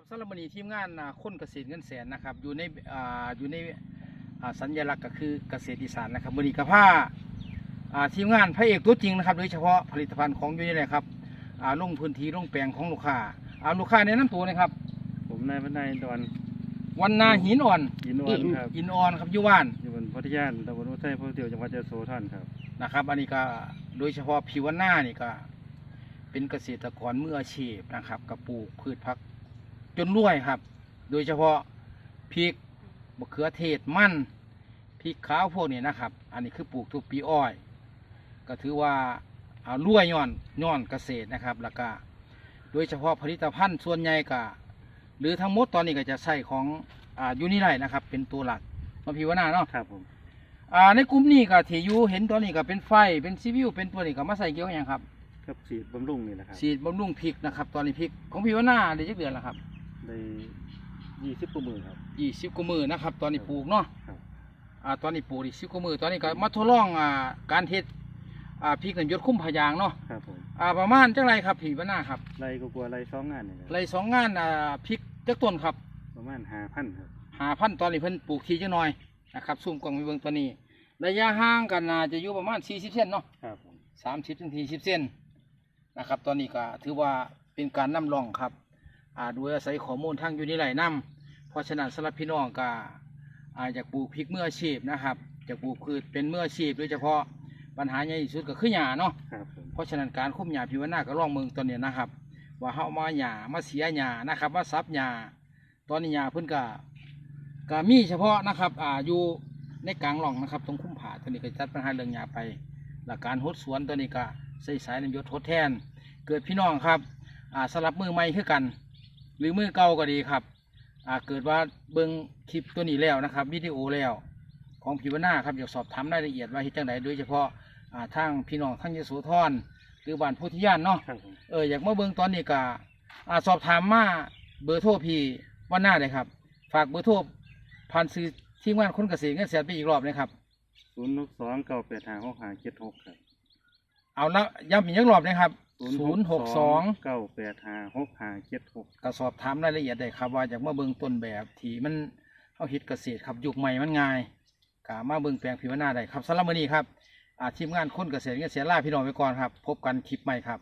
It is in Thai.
ครับสำหรับวันนี้ทีมงานอ่าคนเกษตรเงินแสนนะครับอยู่ในอ่าอยู่ในอ่าสัญลักษณ์ก็คือเกษตรอีสานนะครับวันนี้กับผ้าอ่าทีมงานพระเอกตัวจริงนะครับโดยเฉพาะผลิตภัณฑ์ของอยู่นี่แหละครับอ่าลงพื้นที่ลงแปลงของลูกค้าอ่าลูกค้าแนะนำตัวนะครับ ผมนายพนายดอนวันนาหินอ่อนยินวันครับหินอ่อนครับอยู่บ้านอยู่บนพัทยาตำบลวัดไส้พระเตียวจังหวัดยะโสธรครับนะครับ อันนี้ก็โดยเฉพาะผิวหน้านี่ก็ เป็นเกษตรกรมืออาชีพนะครับกับปลูกพืชพักจ นรวยครับ โดยเฉพาะพริกมะเขือเทศมันพริกขาวพวกนี้นะครับ อันนี้คือปลูกทุกปีอ้อย ก็ถือว่าอ่ารวยย้อนย้อนเกษตรนะครับ แล้วก็โดยเฉพาะผลิตภัณฑ์ส่วนใหญ่ก็หรือทั้งหมดตอนนี้ก็จะใส่ของอ่ายูนิไลนะครับ เป็นตัวหลักมาพิวนาเนาะครับผมอ่าในกลุ่มนี้ก็ที่อยู่เห็นตัวนี้ก็เป็นไฟเป็นซีวิวเป็นตัวนี้ก็มาใส่เกี่ยวกับหยังครับครับสีดบำรุงนี่แหละครับฉีดบำรุงพริกนะครับ ตอนนี้พริกของพิวนาได้จักเดือนแล้วครับ ได้ยี่สิบกว่ามือครับ ยี่สิบกว่ามือนะครับ ตอนนี้ปลูกเนาะครับ อ่าตอนนี้ปลูกอีกสิบกว่ามือตอนนี้ก็มาทดลองอ่าการเฮ็ดอ่าพริกนันยศคุ้มพะยางเนาะครับผมอ่าประมาณจังไรครับผีบ้านหน้าครับไรก็กลัวไรสองงานนี่แหละไรสองงานอ่าพริกจักต้นครับ ประมาณห้าพันครับหาพันตอนนี้เพิ่นปลูกทีจังหน่อยนะครับซุ่มกล่องมีเบิ่งตัวนี้ระยะห่างกันน่าจะอยู่ประมาณสี่สิบเซนเนาะครับผมสามสิบถึงสี่สิบเซนนะครับ ตอนนี้ก็ถือว่าเป็นการนำร่องครับอ่า โดยอาศัยข้อมูลทางอยู่ในไหลน้ำเพราะฉะนั้นสำหรับพี่น้องก็อาอยากปลูกพริกเมื่ออาชีพนะครับจะปลูกพืชเป็นเมื่ออาชีพโดยเฉพาะปัญหาใหญ่ที่สุดก็คือหญ้าเนาะครับผมเพราะฉะนั้นการคุ้มหญ้าพิวนาก็ลองเมืองตอนนี้นะครับ ว่าเฮามาหญ้ามาเสียหญ้านะครับมาซับหญ้าตอนนี้หญ้าเพิ่นก็ก็มีเฉพาะนะครับอ่าอยู่ในกลางร่องนะครับ ตรงคุ้มผาตัวนี้ก็จัดปัญหาเรื่องหญ้าไป หลักการหดสวนตัวนี้ก็ใส่สายน้ำยศทดแทน เกิดพี่น้องครับอ่าสลับมือใหม่คือกัน หรือมือเก่าก็ดีครับอ่าเกิดว่าเบิ้งคลิปตัวนี้แล้วนะครับวิดีโอแล้วของพิวนาครับอยากสอบถามรายละเอียดว่าเฮ็ดจังไดโดยเฉพาะอ่าทางพี่น้องทางยโสธรหรือบ้านพุทธิยานเนาะครับผมเอออยากมาเบิ่งตอนนี้ก็อ่าสอบถามมาเบอร์โทรพี่วันหน้าเลยครับ ฝากเบอร์โทรผ่านซื้อทีมงานคนเกษตรเงินแสนไปอีกรอบนะครับศูนย์หกสองเก้าแปดห้าหกห้าเจ็ดหกครับ เอาละย้ำอีกรอบนะครับศูนย์หกสองเก้าแปดห้าหกห้าเจ็ดหกก็สอบถามรายละเอียดได้ครับว่าอยากมาเบิ่งต้นแบบที่มันเขาฮิตเกษตรครับยุคใหม่มันง่ายก็มาเบิ่งแปลงผิวหน้าได้ครับสำหรับมื้อนี้ครับอ่าทีมงานคนเกษตรเงินแสนลาพี่น้องไปก่อนครับ พบกันคลิปใหม่ครับ